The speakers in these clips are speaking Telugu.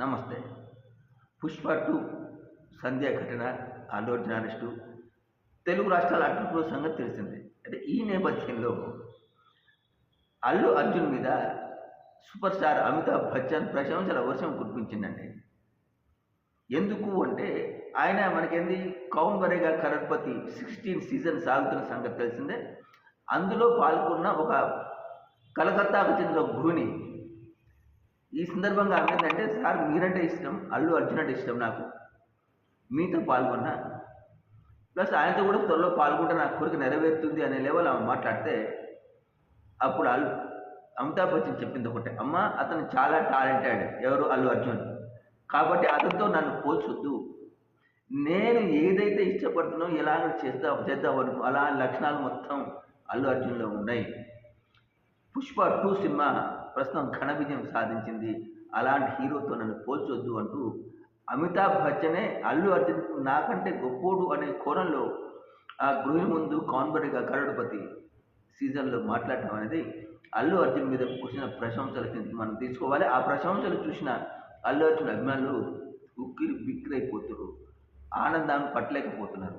నమస్తే. పుష్ప టూ సంధ్యా ఘటన అల్లు జర్నలిస్టు తెలుగు రాష్ట్రాల అడ్డుకున్న సంగతి తెలిసిందే. అంటే ఈ నేపథ్యంలో అల్లు అర్జున్ మీద సూపర్ స్టార్ అమితాబ్ బచ్చన్ ప్రశంసల వర్షం కురిపించిందండి. ఎందుకు అంటే ఆయన మనకేంది? కౌన్ బరేగా కరడ్పతి సిక్స్టీన్ సీజన్ సాగుతున్న సంగతి తెలిసిందే. అందులో పాల్గొన్న ఒక కలకత్తాకు చెందిన గృహిణి ఈ సందర్భంగా అర్థమైందంటే ఏంటంటే సార్ మీరంటే ఇష్టం. అల్లు అర్జున్ అంటే ఇష్టం నాకు. మీతో పాల్గొన్నా. ప్లస్ ఆయనతో కూడా త్వరలో పాల్గొంటే నా కోరిక నెరవేరుతుంది అనే లెవెల్ ఆమె మాట్లాడితే అప్పుడు అల్లు అమితాబ్ బచ్చన్ చెప్పింది ఒకటే అమ్మ అతను చాలా టాలెంటెడ్. ఎవరు? అల్లు అర్జున్. కాబట్టి అతనితో నన్ను పోల్చొద్దు. నేను ఏదైతే ఇష్టపడుతున్నో ఎలా చేస్తా చేద్దాం అలా లక్షణాలు మొత్తం అల్లు అర్జున్లో ఉన్నాయి. పుష్ప టూ సినిమా ప్రస్తుతం ఘన విజయం సాధించింది. అలాంటి హీరోతో నన్ను పోల్చొద్దు అంటూ అమితాబ్ బచ్చనే అల్లు అర్జున్ నాకంటే గొప్పోడు అనే కోణంలో ఆ గృహిణి ముందు కాన్బరిగా కరోడ్పతి సీజన్లో మాట్లాడటం అనేది అల్లు అర్జున్ మీద కురిసిన ప్రశంసల కింద మనం తీసుకోవాలి. ఆ ప్రశంసలు చూసిన అల్లు అర్జున్ అభిమానులు ఉక్కిరి బిక్కిరైపోతున్నారు ఆనందాన్ని పట్టలేకపోతున్నారు.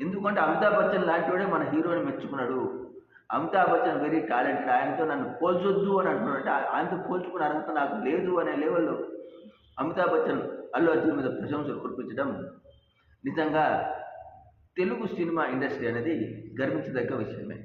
ఎందుకంటే అమితాబ్ బచ్చన్ లాంటివాడే మన హీరోని మెచ్చుకున్నాడు. Amitabh Bachchan very talented. ఆయనతో నన్ను పోల్చొద్దు అని అంటున్నాడు. ఆయనతో పోల్చుకునే అర్హత నాకు లేదు అనే లెవెల్లో అమితాబ్ బచ్చన్ అల్లు అర్జున్ మీద ప్రశంసలు కురిపించడం నిజంగా తెలుగు సినిమా ఇండస్ట్రీ అనేది గర్వించదగ్గ విషయమే.